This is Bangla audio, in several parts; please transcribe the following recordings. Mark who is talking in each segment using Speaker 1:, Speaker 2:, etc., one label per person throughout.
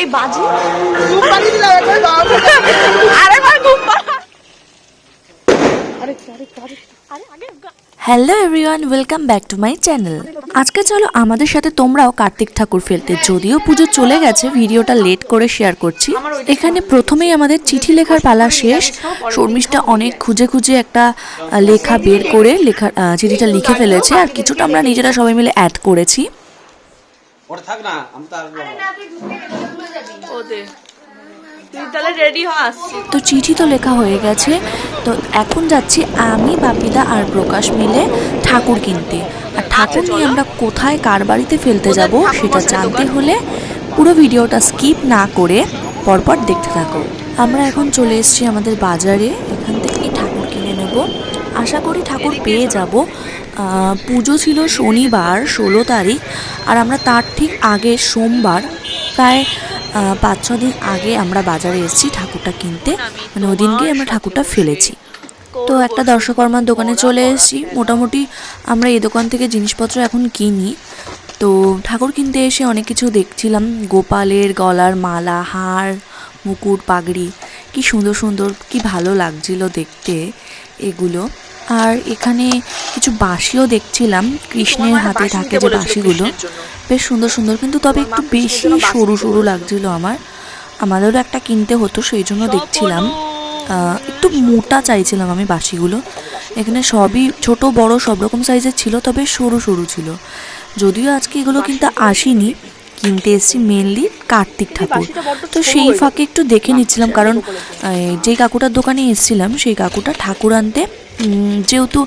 Speaker 1: এই বাজি?
Speaker 2: Hello everyone welcome back to my channel আজকে চলো আমাদের সাথে তোমরাও কার্তিক ঠাকুর ফেলতে। যদিও পুজো চলে গেছে, ভিডিওটা লেট করে শেয়ার করছি। এখানে প্রথমেই আমাদের চিঠি লেখার পালা শেষ। শর্মিষ্ঠা অনেক খুঁজে খুঁজে একটা লেখা বের করে, লেখা চিঠিটা লিখে ফেলেছে। আর কিছুটা আমরা নিজেরা সবাই মিলে অ্যাড করেছি।
Speaker 3: ওটা থাক না আমি তো আসব
Speaker 1: ওদের তুই তাহলে রেডি হ আসছি।
Speaker 2: তো চিঠি তো লেখা হয়ে গেছে। তো এখন যাচ্ছি আমি বাপিদা আর প্রকাশ মিলে ঠাকুর কিনতে। আর ঠাকুর নিয়ে আমরা কোথায় কার বাড়িতে ফেলতে যাব সেটা জানতে হলে পুরো ভিডিওটা স্কিপ না করে পরপর দেখতে থাকো। আমরা এখন চলে এসেছি আমাদের বাজারে। এখান থেকেই ঠাকুর কিনে নেব। আশা করি ঠাকুর পেয়ে যাব। পুজো ছিল শনিবার, ষোলো তারিখ, আর আমরা তার ঠিক আগে সোমবার, প্রায় পাঁচ, ছ দিন আগে আমরা বাজারে এসেছি ঠাকুরটা কিনতে। মানে ওই দিনকেই আমরা ঠাকুরটা ফেলেছি। তো একটা দর্শকর্মার দোকানে চলে এসেছি। মোটামুটি আমরা এই দোকান থেকে জিনিসপত্র এখন কিনি। তো ঠাকুর কিনতে এসে অনেক কিছু দেখছিলাম। গোপালের গলার মালা, হার, মুকুট, পাগড়ি, কি সুন্দর সুন্দর, কি ভালো লাগছিল দেখতে এগুলো। আর এখানে কিছু বাঁশিও দেখছিলাম। কৃষ্ণের হাতে থাকে যে বাঁশিগুলো। বেশ সুন্দর সুন্দর। কিন্তু তবে একটু বেশি সরু সরু লাগছিল আমার। আমাদেরও একটা কিনতে হতো সেই জন্য দেখছিলাম। একটু মোটা চাইছিলাম আমি বাঁশিগুলো। এখানে সবই ছোট বড় সব রকম সাইজের ছিল তবে সরু সরু ছিল। যদিও আজকে এগুলো কিন্তু আসেনি। কিনতে এসেছি মেনলি কার্তিক ঠাকুর। তো সেই ফাঁকে একটু দেখে নিচ্ছিলাম কারণ যেই কাকুটার দোকানে এসেছিলাম সেই কাকুটা ঠাকুর আনতে যেহেতু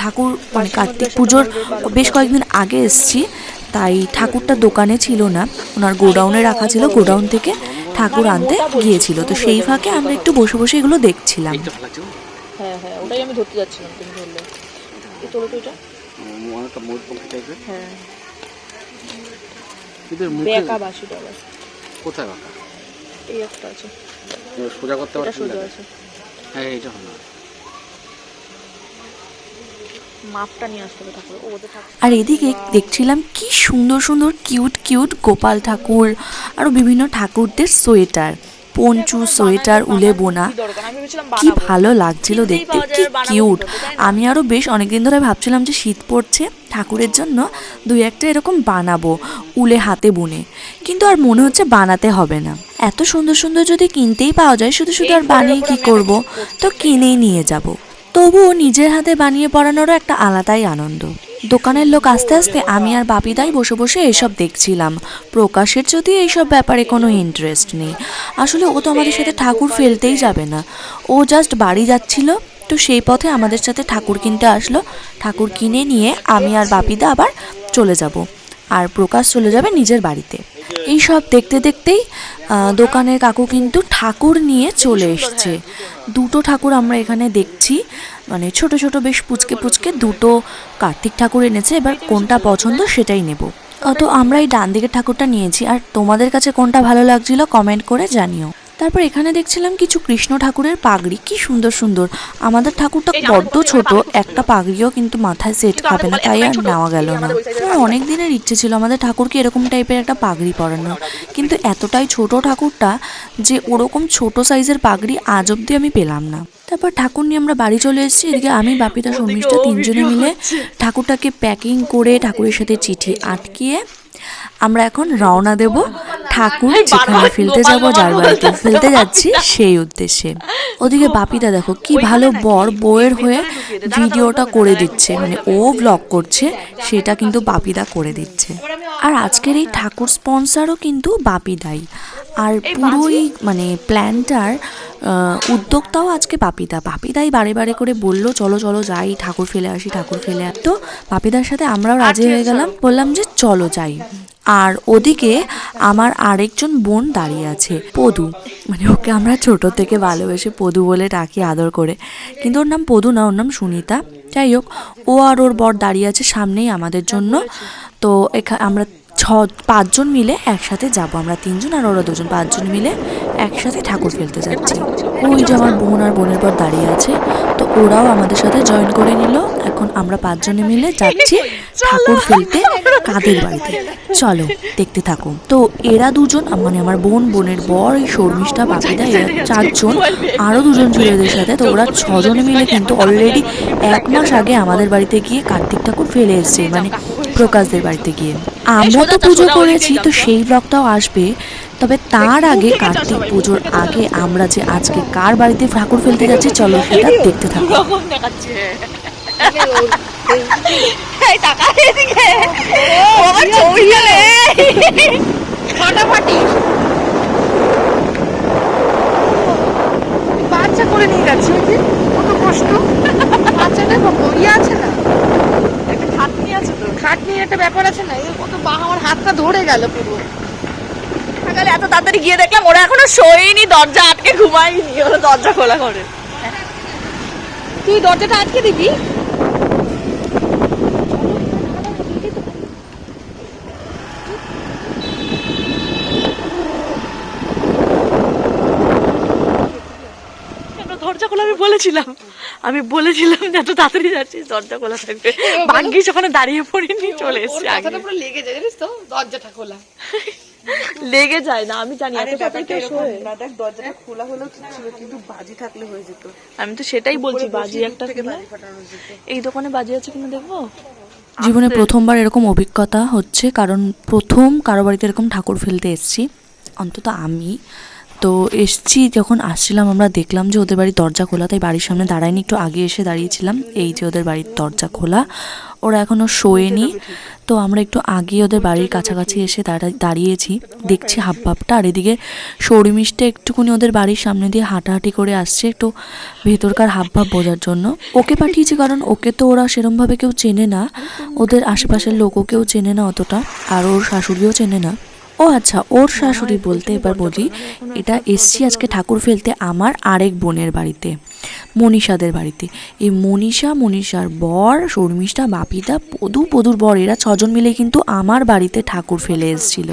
Speaker 2: ঠাকুর মানে কার্তিক পুজোর বেশ কয়েকদিন আগে এসেছি তাই ঠাকুরটা দোকানে ছিল না। ওনার গোডাউনে রাখা ছিল গোডাউন থেকে ঠাকুর আনতে গিয়েছিল। তো সেই ফাঁকে আমরা একটু বসে বসে এগুলো দেখছিলাম।
Speaker 1: হ্যাঁ হ্যাঁ ওটাই আমি ধরতে যাচ্ছিলাম তুমি ধরলে। এই তোলো তো এটা।
Speaker 3: অনেকটা টাইপের
Speaker 1: হ্যাঁ।
Speaker 3: এদের মুখে
Speaker 1: বেকা বাসিটা আবার।
Speaker 3: কোথায় বাঁকা?
Speaker 1: এই একটা আছে।
Speaker 3: সোজা করতে পারছি
Speaker 1: সোজা আছে।
Speaker 3: হ্যাঁ এইটা হলো
Speaker 1: মাপটা নিয়ে আসতে হবে ঠাকুর। ওদের
Speaker 2: আর এদিকে দেখছিলাম কি সুন্দর সুন্দর কিউট কিউট গোপাল ঠাকুর আরও বিভিন্ন ঠাকুরদের সোয়েটার পঞ্চু সোয়েটার উলে বোনা কি ভালো লাগছিল দেখতে কি কিউট? আমি আরও বেশ অনেকদিন ধরে ভাবছিলাম যে শীত পড়ছে ঠাকুরের জন্য দুই একটা এরকম বানাবো উলে হাতে বুনে। কিন্তু আর মনে হচ্ছে বানাতে হবে না। এত সুন্দর সুন্দর যদি কিনতেই পাওয়া যায় শুধু শুধু আর বানিয়ে কি করব? তো কিনেই নিয়ে যাব। তবুও নিজের হাতে বানিয়ে পড়ানোরও একটা আলাদাই আনন্দ। দোকানের লোক আস্তে আস্তে আমি আর বাপিদাই বসে বসে এসব দেখছিলাম। প্রকাশের যদি এইসব ব্যাপারে কোনো ইন্টারেস্ট নেই। আসলে ও তো আমাদের সাথে ঠাকুর ফেলতেই যাবে না। ও জাস্ট বাড়ি যাচ্ছিল, তো সেই পথে আমাদের সাথে ঠাকুর কিনতে আসলো। ঠাকুর কিনে নিয়ে আমি আর বাপিদা আবার চলে যাব। আর প্রকাশ চলে যাবে নিজের বাড়িতে। এই সব দেখতে দেখতেই দোকানের কাকু কিন্তু ঠাকুর নিয়ে চলে এসছে। দুটো ঠাকুর আমরা এখানে দেখছি। মানে ছোট ছোট বেশ পুচকে পুচকে দুটো কার্তিক ঠাকুর এনেছে এবার কোনটা পছন্দ সেটাই নেব। আহ, তো আমরা এই ডান দিকের ঠাকুরটা নিয়েছি আর তোমাদের কাছে কোনটা ভালো লাগছিল কমেন্ট করে জানিও। তারপর এখানে দেখছিলাম কিছু কৃষ্ণ ঠাকুরের পাগড়ি কি সুন্দর সুন্দর। আমাদের ঠাকুরটা বড্ড ছোট একটা পাগড়িও কিন্তু মাথায় সেট খাবে না তাই আর নেওয়া গেল না। আমার অনেক দিনের ইচ্ছে ছিল আমাদের ঠাকুরকে এরকম টাইপের একটা পাগড়ি পরানো। কিন্তু এতটাই ছোট ঠাকুরটা যে ওরকম ছোট সাইজের পাগড়ি আজ অব্দি আমি পেলাম না। তারপর ঠাকুর নিয়ে আমরা বাড়ি চলে এসেছি। এদিকে আমি বাপিতা শর্মিষ্ঠা তিনজনে মিলে ঠাকুরটাকে প্যাকিং করে ঠাকুরের সাথে চিঠি আটকিয়ে আমরা এখন রওনা দেব ঠাকুর যেখানে ফেলতে যাব যার বাড়িতে ফেলতে যাচ্ছি। সেই উদ্দেশ্যে। ওদিকে বাপিদা দেখো কি ভালো বর বউয়ের হয়ে ভিডিওটা করে দিচ্ছে। মানে ও ব্লগ করছে সেটা কিন্তু বাপিদা করে দিচ্ছে। আর আজকের এই ঠাকুর স্পন্সারও কিন্তু বাপিদাই। আর পুরোই মানে প্ল্যানটার উদ্যোক্তাও আজকে পাপিদা। বাপিদাই বারে বারে করে বলল চলো চলো যাই ঠাকুর ফেলে আসি ঠাকুর ফেলে তো বাপিদার সাথে আমরাও রাজি হয়ে গেলাম বললাম যে চলো যাই। আর ওদিকে আমার আরেকজন বোন দাঁড়িয়ে আছে পদু। মানে ওকে আমরা ছোট থেকে ভালোবেসে পদু বলে ডাকি আদর করে। কিন্তু ওর নাম পদু না ওর নাম সুনিতা। যাই হোক ও আর ওর বর দাঁড়িয়ে আছে সামনেই আমাদের জন্য। তো এখা আমরা ছ, পাঁচজন মিলে একসাথে যাব আমরা তিনজন আর ওরা দুজন, পাঁচজন মিলে একসাথে ঠাকুর ফেলতে যাচ্ছি। ওই যে আমার বোন আর বোনের পর দাঁড়িয়ে আছে, তো ওরাও আমাদের সাথে জয়েন করে নিল। এখন আমরা পাঁচজনে মিলে যাচ্ছি ঠাকুর ফেলতে কাদের বাড়িতে। চলো, দেখতে থাকো তো এরা দুজন মানে আমার বোন, বোনের বর, এই শর্মিষ্ঠা, বাপিদা, এরা চারজন, আরও দুজন ছিল এদের সাথে, তো ওরা ছজনে মিলে কিন্তু অলরেডি এক মাস আগে আমাদের বাড়িতে গিয়ে কার্তিক ঠাকুর ফেলে এসছে মানে প্রকাশদের বাড়িতে গিয়ে। আমরা তো পুজো করেছি তো সেই ব্লগটাও আসবে। তবে তার আগে কার্তিক পুজোর আগে আমরা যে আজকে কার বাড়িতে ঠাকুর ফেলতে যাচ্ছি চলো সেটা দেখতে থাকো।
Speaker 4: বাচ্চা করে নিয়ে যাচ্ছে কত কষ্ট। বাচ্চাটা ইয়ে আছে না?
Speaker 1: আছে তো।
Speaker 4: খাট নিয়ে একটা ব্যাপার আছে না এই কত বা আমার হাতটা ধরে গেল পুরো।
Speaker 1: সকালে এত তাড়াতাড়ি গিয়ে দেখলাম ওরা এখনও শোয়নি দরজা আটকে ঘুমায়নি ওরা দরজা খোলা করে।
Speaker 4: তুই দরজাটা আটকে দিবি?
Speaker 1: দরজা খোলা আমি বলেছিলাম। আমি বলেছিলাম যে এত তাড়াতাড়ি যাচ্ছি দরজা খোলা থাকবে। ভাগ্যিস ওখানে দাঁড়িয়ে পড়িনি চলে এসেছি আগে।
Speaker 4: লেগে যায় জানিস তো? দরজাটা খোলা।
Speaker 1: লেগে যায় না আমি জানি এত তাড়াতাড়ি কেউ
Speaker 4: না দেখ দরজাটা খোলা হলেও ঠিক ছিল কিন্তু বাজি থাকলে হয়ে যেত।
Speaker 1: আমি তো সেটাই বলছি বাজি একটা কিনে
Speaker 4: ফাটানো যেত।
Speaker 1: এই দোকানে বাজি আছে কিনা দেখব
Speaker 2: জীবনে প্রথমবার এরকম অভিজ্ঞতা হচ্ছে কারণ প্রথম কারও বাড়িতে এরকম ঠাকুর ফেলতে এসেছি। অন্তত আমি। তো এসছি, যখন আসছিলাম আমরা দেখলাম যে ওদের বাড়ির দরজা খোলা, তাই বাড়ির সামনে দাঁড়ায়নি, একটু আগে এসে দাঁড়িয়েছিলাম। এই যে ওদের বাড়ির দরজা খোলা, ওরা এখনও শোয়েনি। তো আমরা একটু আগে ওদের বাড়ির কাছাকাছি এসে দাঁড়া- দাঁড়িয়েছি, দেখছি হাব ভাবটা আর এদিকে শর্মিষ্টা একটুকুনি ওদের বাড়ির সামনে দিয়ে হাঁটাহাঁটি করে আসছে, একটু ভেতরকার হাব ভাব বোঝার জন্য। ওকে পাঠিয়েছি কারণ ওকে তো ওরা সেরমভাবে কেউ চেনে না, ওদের আশেপাশের লোকও কেউ চেনে না অতটা, আর ওর শাশুড়িও চেনে না। ও আচ্ছা ওর শাশুড়ি বলতে এবার বলি এটা এসছি আজকে ঠাকুর ফেলতে আমার আরেক বোনের বাড়িতে মনীষাদের বাড়িতে। এই মনীষা মনীষার বর শর্মিষ্ঠা বাপিদা পদু পদুর বর এরা ছজন মিলে কিন্তু আমার বাড়িতে ঠাকুর ফেলে এসেছিল।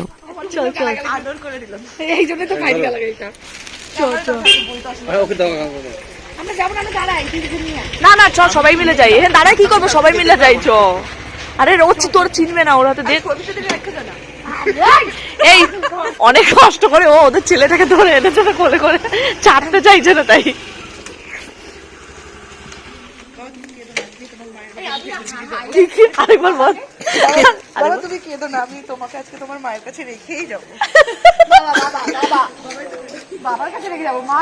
Speaker 4: না।
Speaker 1: না না চ সবাই মিলে যাই। হ্যাঁ দাঁড়ায় কি করব? সবাই মিলে যাই চ আরে রোজ তোর চিনবে না ওরা তো দেখ এই অনেক কষ্ট করে ও ওদের ছেলেটাকে ধরে এনেছে না কোলে করে চাটতে চাইছে না তাই। কি কি? আরেকবার বল।
Speaker 4: বাবা তুমি কেঁদো না আমি তোমাকে আজকে তোমার মায়ের কাছে রেখেই যাব। বাবার কাছে রেখে যাব মা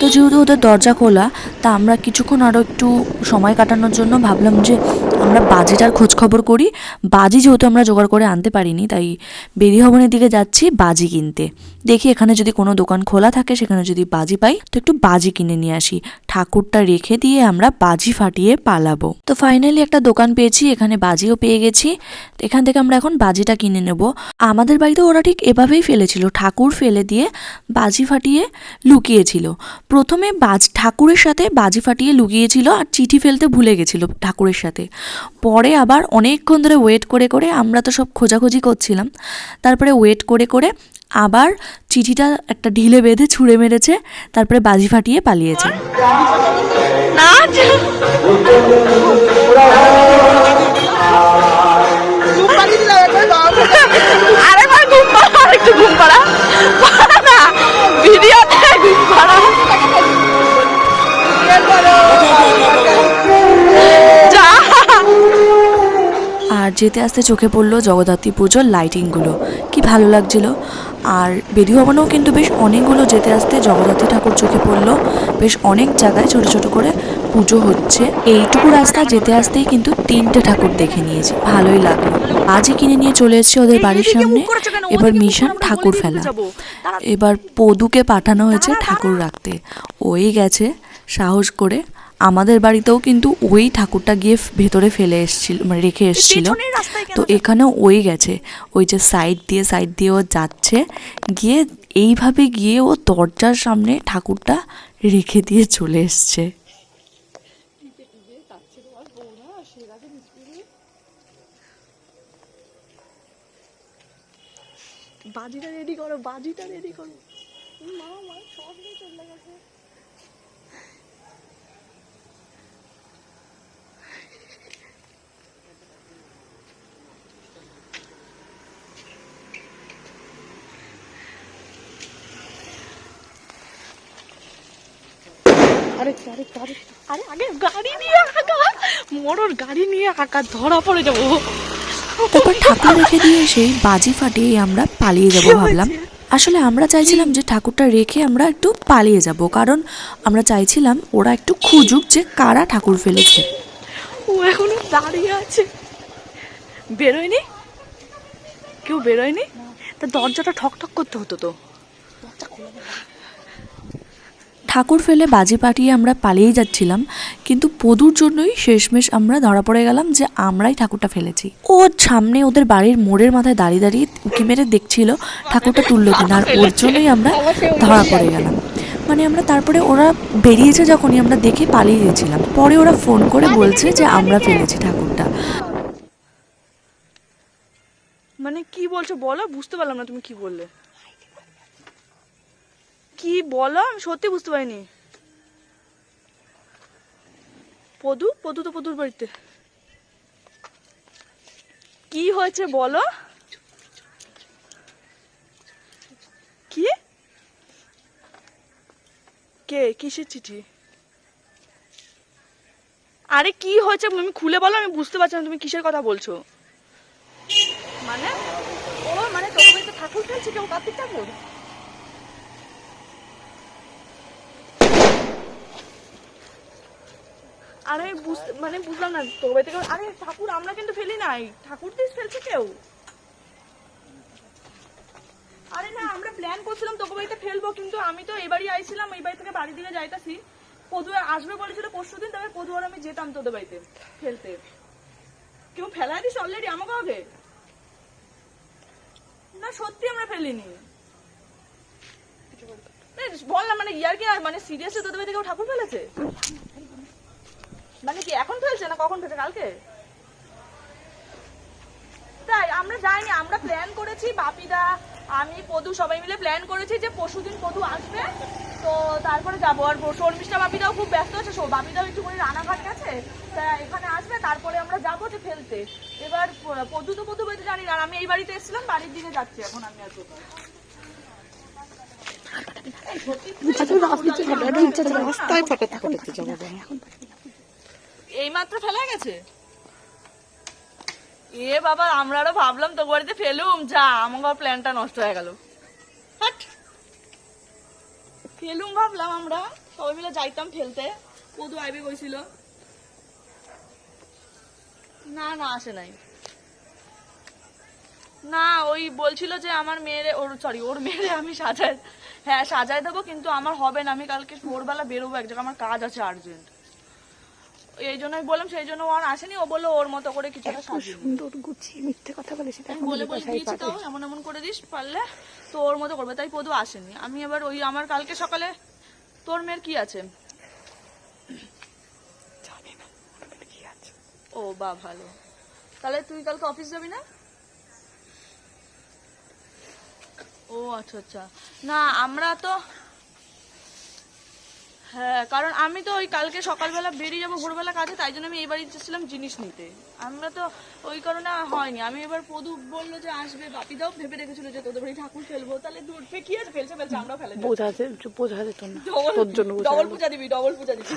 Speaker 2: তো যেহেতু ওদের দরজা খোলা, তা আমরা কিছুক্ষণ আরও একটু সময় কাটানোর জন্য ভাবলাম যে আমরা বাজিটার খোঁজ খবর করি। বাজি যেহেতু আমরা জোগাড় করে আনতে পারিনি, তাই বেরি ভবনের দিকে যাচ্ছি বাজি কিনতে। দেখি এখানে যদি কোনো দোকান খোলা থাকে, সেখানে যদি বাজি পাই, তো একটু বাজি কিনে নিয়ে আসি। ঠাকুরটা রেখে দিয়ে আমরা বাজি ফাটিয়ে পালাবো। তো ফাইনালি একটা দোকান পেয়েছি, এখানে বাজিও পেয়ে গেছি। এখান থেকে আমরা এখন বাজিটা কিনে নেব। আমাদের বাড়িতে ওরা ঠিক এভাবেই ফেলেছিল, ঠাকুর ফেলে দিয়ে বাজি ফাটিয়ে লুকিয়েছিল। প্রথমে বাজ, ঠাকুরের সাথে বাজি ফাটিয়ে লুকিয়েছিল আর চিঠি ফেলতে ভুলে গেছিল ঠাকুরের সাথে। পরে আবার অনেকক্ষণ ধরে ওয়েট করে করে আমরা তো সব খোঁজাখুঁজি করছিলাম। তারপরে ওয়েট করে করে আবার চিঠিটা একটা ঢিলে বেঁধে ছুঁড়ে মেরেছে তারপরে বাজি ফাটিয়ে পালিয়েছে।
Speaker 1: ভাই ঘুম পাড়া একটু ঘুম পাড়া। পাড়া না ভিডিওতে ঘুম পাড়া।
Speaker 2: আর যেতে আসতে চোখে পড়ল জগদ্ধাত্রী পুজোর লাইটিংগুলো কি ভালো লাগছিল। আর বেদি ভবনেও কিন্তু বেশ অনেকগুলো যেতে আসতে জগদ্ধাত্রী ঠাকুর চোখে পড়ল। বেশ অনেক জায়গায় ছোট ছোট করে পুজো হচ্ছে। এইটুকু রাস্তা যেতে আসতেই কিন্তু তিনটে ঠাকুর দেখে নিয়েছি। ভালোই লাগল। আজই কিনে নিয়ে চলে এসেছি ওদের বাড়ির সামনে। এবার মিশন ঠাকুর ফেলা। এবার পদুকে পাঠানো হয়েছে ঠাকুর রাখতে। ওই গেছে সাহস করে। আমাদের বাড়িতেও কিন্তু ওই ঠাকুরটা গিয়ে ভেতরে ফেলে এসেছিল মানে রেখে এসছিল। তো এখানেও ওই গেছে ওই যে সাইড দিয়ে সাইড দিয়ে ও যাচ্ছে গিয়ে এইভাবে গিয়ে ও দরজার সামনে ঠাকুরটা রেখে দিয়ে চলে এসছে।
Speaker 1: বাজিটা রেডি করো বাজিটা রেডি করো। মা মা সব নিয়ে চলে গেছে।
Speaker 4: আরেকটা আরেকটা আরেকটা।
Speaker 1: আরে আগে গাড়ি নিয়ে আঁকা। মোড়র গাড়ি নিয়ে আঁকা ধরা পড়ে যাব।
Speaker 2: তারপর ঠাকুর রেখে দিয়ে এসে বাজি ফাটিয়ে আমরা পালিয়ে যাব ভাবলাম। আসলে আমরা চাইছিলাম যে ঠাকুরটা রেখে আমরা একটু পালিয়ে যাব কারণ আমরা চাইছিলাম ওরা একটু খুঁজুক যে কারা ঠাকুর ফেলেছে।
Speaker 1: ও এখনও দাঁড়িয়ে আছে। বেরোয়নি? কেউ বেরোয়নি? তা দরজাটা ঠক ঠক করতে হতো তো।
Speaker 2: ঠাকুর ফেলে বাজি পাঠিয়ে আমরা পালিয়ে যাচ্ছিলাম, কিন্তু পদুর জন্যই শেষমেশ আমরা ধরা পড়ে গেলাম যে আমরাই ঠাকুরটা ফেলেছি। ও সামনে ওদের বাড়ির মোড়ের মাথায় দাঁড়িয়ে দাঁড়িয়ে উঁকি মেরে দেখছিল ঠাকুরটা তুললো কিনা আর ওর জন্যই আমরা ধরা পড়ে গেলাম। মানে আমরা তারপরে ওরা বেরিয়েছে যখনই আমরা দেখে পালিয়ে গেছিলাম। পরে ওরা ফোন করে বলছে যে আমরা ফেলেছি ঠাকুরটা।
Speaker 1: মানে কি বলছো? বলো, বুঝতে পারলাম না তুমি কি বললে। কি বলো? আমি সত্যি বুঝতে পারিনি। পদু? পদু তো পদুর বাড়িতে। কি হয়েছে বলো? কি? কে? কিসের চিঠি? আরে কি হয়েছে তুমি খুলে বলো, আমি বুঝতে পারছি না তুমি কিসের কথা বলছো। মানে? ও মানে তোমার বাড়িতে ঠাকুর খেলছে, কেউ কার্তিক ঠাকুর? আরে বুঝতে মানে বুঝলাম না, তোর বাড়িতে কেউ, আরে ঠাকুর, আমরা কিন্তু ফেলি নাই। ঠাকুর দিস ফেলছে কেউ। আরে না, আমরা প্ল্যান করছিলাম তোকে বাড়িতে ফেলব, কিন্তু আমি তো বাড়ি আইছিলাম, এই বাড়ি থেকে বাড়ি দিকে যাইতাছি। পদু আসবে বলেছিল পরশু দিন, তবে পদু আর আমি যেতাম তোদের বাড়িতে ফেলতে। কেউ ফেলাই দিস অলরেডি আমাকে আগে? না, সত্যি আমরা ফেলিনি। এই বললাম মানে ইয়ার কি আর মানে সিরিয়াসলি তোদের বাড়িতে কেউ ঠাকুর ফেলেছে? মানে কি এখন ফেলছে না কখন ফেলছে কালকে? তাই আমরা যাইনি আমরা প্ল্যান করেছি বাপিদা আমি পদু সবাই মিলে প্ল্যান করেছি যে পরশুদিন পদু আসবে তো তারপরে যাব। আর শর্মিষ্ঠা বাপিদাও খুব ব্যস্ত আছে সো বাপিদাও একটুখানি রানাঘাট গেছে তা এখানে আসবে তারপরে আমরা যাব যে ফেলতে এবার পদু তো পদু বাড়িতে জানি না আর আমি এই বাড়িতে এসেছিলাম বাড়ির দিকে যাচ্ছি এখন আমি আর কোথাও।
Speaker 4: রাস্তায় ফাটাতে ফাটাতে যাব এখন।
Speaker 1: এই মাত্র ফেলা গেছে? এ বাবা, আমরা আরও ভাবলাম তো বাড়িতে ফেলুম। যা, আমার প্ল্যানটা নষ্ট হয়ে গেল। ফেলুম ভাবলাম আমরা। সবাই মিলে যাইতাম ফেলতে। কদু আইবে কইছিল। না না, আসে নাই। না, ওই বলছিল যে আমার মেয়েরে, ওর সরি ওর মেয়েরে আমি সাজাই হ্যাঁ সাজাই দেবো, কিন্তু আমার হবে না। আমি কালকে ভোরবেলা বেরোবো এক জায়গায়। আমার কাজ আছে আর্জেন্ট এই জন্যই বললাম সেই জন্য ও আর আসেনি। ও বলল ওর মতো করে কিছুটা
Speaker 4: সুন্দর গুছিয়ে মিথ্যে কথা বলে সেটা
Speaker 1: বলে বলে দিয়েছি তাও এমন এমন করে দিস পারলে তো ওর মতো করবে তাই পদু আসেনি। আমি এবার ওই আমার কালকে সকালে তোর মেয়ের
Speaker 4: ওর কি আছে।
Speaker 1: ও বা ভালো। তাহলে তুই কালকে অফিস যাবি না? ও আচ্ছা আচ্ছা। না আমরা তো হ্যাঁ কারণ আমি তো ওই কালকে সকালবেলা বেরিয়ে যাব ভোরবেলা কাজে তাই জন্য আমি এই বাড়িতে এসেছিলাম জিনিস নিতে। আমরা তো ওই কারণে হয়নি। আমি এবার পদু বলল যে আসবে বাপিদাও ভেবে রেখেছিল যে তোদের বাড়ি ঠাকুর ফেলব। তাহলে দূর থেকে কি আছে? ফেলছে ফেলছে আমরা ফেলে দেবো।
Speaker 4: বোঝা যেত না
Speaker 1: ডবল
Speaker 4: তোর জন্য
Speaker 1: ডবল পূজা দিবি ডবল পূজা দিবি।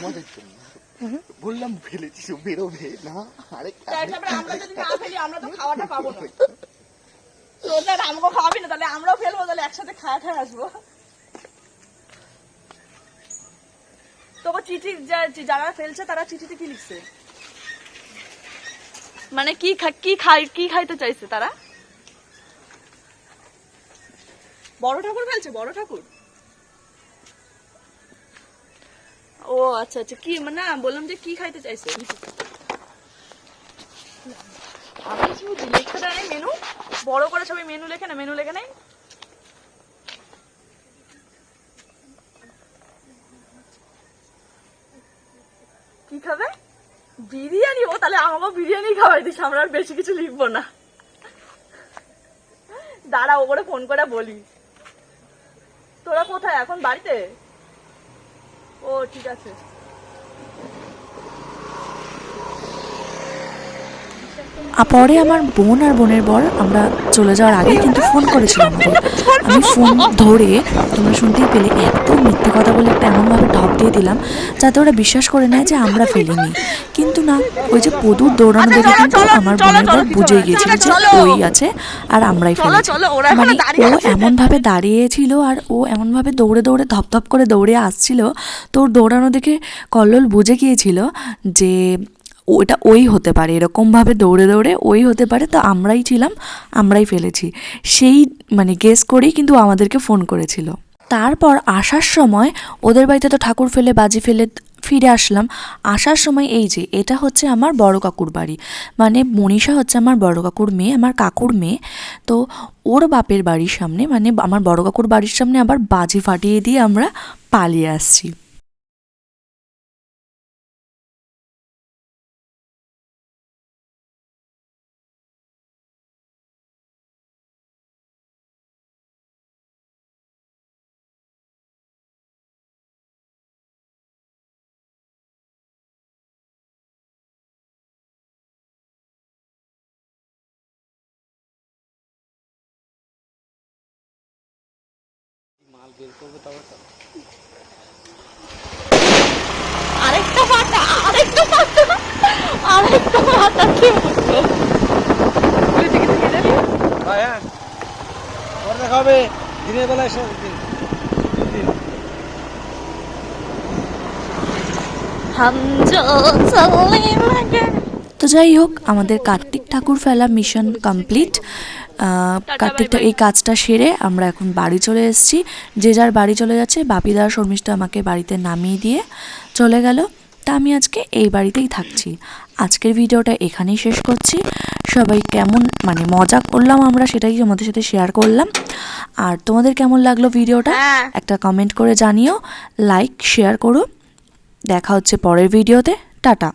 Speaker 5: বললাম ফেলেছিস বেরোবে না আরে
Speaker 1: তারপরে আমরা যদি না ফেলি আমরা তো খাওয়াটা পাবো না। তোদের আমাকে খাওয়াবি না তাহলে আমরাও ফেলব তাহলে একসাথে খাওয়া খাওয়া আসব। তোকে চিঠি যারা ফেলছে তারা চিঠিতে কি লিখছে? মানে কি কি খাই কি খাইতে চাইছে তারা? বড় ঠাকুর ফেলছে বড় ঠাকুর। ও আচ্ছা আচ্ছা কি মানে বললাম যে কি খাইতে চাইছে? আমি কিছু বুঝি লেখা দেয় মেনু। বড় করে সবাই মেনু লেখে না মেনু লেখে নেই কি খাবে বিরিয়ানি, ও তাহলে আমাকে বিরিয়ানি খাওয়াই দিস, আমরা আর বেশি কিছু লিখব না। দাঁড়া, ও করে ফোন করে বলি। তোরা কোথায় এখন বাড়িতে? ও, ঠিক আছে।
Speaker 2: পরে আমার বোন আর বোনের বর আমরা চলে যাওয়ার আগে কিন্তু ফোন করেছিল আমাদের আমি ফোন ধরে তোমরা শুনতেই পেলে একদম মিথ্যে কথা বলে একটা এমনভাবে ঢপ দিয়ে দিলাম যাতে ওরা বিশ্বাস করে নেয় যে আমরা ফেলিনি। কিন্তু না ওই যে পদুর দৌড়ানো দেখে
Speaker 1: আচ্ছা,
Speaker 2: কিন্তু আমার বোনের বর
Speaker 1: চলো,
Speaker 2: গিয়েছিল যে ওই আছে আর আমরাই ফেলেছি। মানে
Speaker 1: দাঁড়িয়ে
Speaker 2: ও এমনভাবে দাঁড়িয়েছিল আর ও এমনভাবে দৌড়ে দৌড়ে ধপধপ করে দৌড়ে আসছিল। তো ওর দৌড়ানো দেখে কল্লোল বুঝে গিয়েছিল যে ওটা ওই হতে পারে, এরকমভাবে দৌড়ে দৌড়ে ওই হতে পারে। তো আমরাই ছিলাম, আমরাই ফেলেছি। সেই মানে গেস করেই কিন্তু আমাদেরকে ফোন করেছিল। তারপর আসার সময় ওদের বাড়িতে তো ঠাকুর ফেলে, বাজি ফেলে ফিরে আসলাম। আসার সময় এই যে, এটা হচ্ছে আমার বড় কাকুর বাড়ি। মানে মনীষা হচ্ছে আমার বড় কাকুর মেয়ে, আমার কাকুর মেয়ে। তো ওর বাপের বাড়ির সামনে মানে আমার বড় কাকুর বাড়ির সামনে আবার বাজি ফাটিয়ে দিয়ে আমরা পালিয়ে আসছি।
Speaker 1: আরেকটা পাতা আরেকটা পাতা আরেকটা পাতা কি
Speaker 5: হ্যাঁ। হবে। দিনের বেলা এসে
Speaker 2: তো যাই হোক আমাদের কার্তিক ঠাকুর ফেলা mission complete Kartik
Speaker 1: bye bye.
Speaker 2: এই কাজটা সেরে আমরা এখন বাড়ি চলে এসেছি। যে যার বাড়ি চলে যাচ্ছে বাপিদা আর শর্মিষ্ঠা আমাকে বাড়িতে নামিয়ে দিয়ে চলে গেল। তা আমি আজকে এই বাড়িতেই থাকছি। আজকের ভিডিওটা এখানেই শেষ করছি। সবাই কেমন মানে মজা করলাম আমরা সেটাই তোমাদের সাথে শেয়ার করলাম। আর তোমাদের কেমন লাগল ভিডিওটা
Speaker 1: হ্যাঁ।
Speaker 2: একটা কমেন্ট করে জানিও। লাইক শেয়ার করো। দেখা হচ্ছে পরের ভিডিওতে। টাটা।